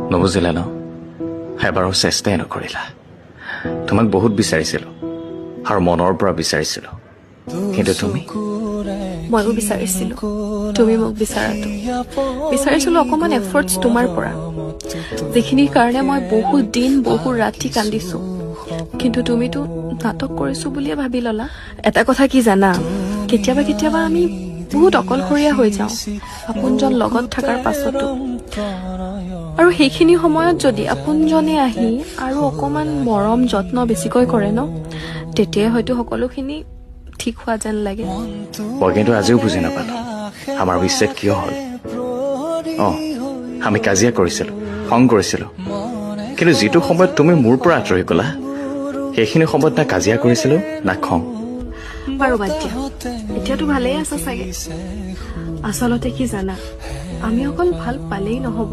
নুবুজিলা ন এবাৰো চেষ্টাই নকৰিলা। তোমাক বহুত বিচাৰিছিলো আৰু মনৰ পৰা বিচাৰিছিলো। কিন্তু তুমি? ময়ো বিচাৰিছিলো। তুমি মোক বিচৰাটো। বিচাৰিছিলো অকণমান এফৰ্টছ তোমাৰ পৰা। যিখিনিৰ কাৰণে মই বহুত দিন বহু ৰাতি কান্দিছো। কিন্তু তুমিতো নাটক কৰিছো বুলিয়ে ভাবি ললা। এটা কথা কি জানা? কেতিয়াবা কেতিয়াবা আমি বহুত অকলশৰীয়া হৈ যাওঁ। আপোনজন লগত থকাৰ পাছতো। আৰু সেইখিনি সময়ত যদি আপোনজনে আহি আৰু অকণমান মৰম যত্ন বেছিকৈ কৰে ন তেতিয়াই হয়তো সকলোখিনি ঠিক হোৱা যেন লাগে। মই কিন্তু আজিও বুজি নাপালো। আমাৰ বিচ্ছেদ কিয় হ'ল? অঁ আমি কাজিয়া কৰিছিলো খং কৰিছিলো। কিন্তু যিটো সময়ত তুমি মোৰ পৰা আঁতৰি গ'লা সেইখিনি সময়ত না কাজিয়া কৰিছিলো না খং। বাৰু বাদ দিয়া। এতিয়াতো ভালেই আছা চাগে। আচলতে কি জানা? আমি অকল ভাল পালেই নহব।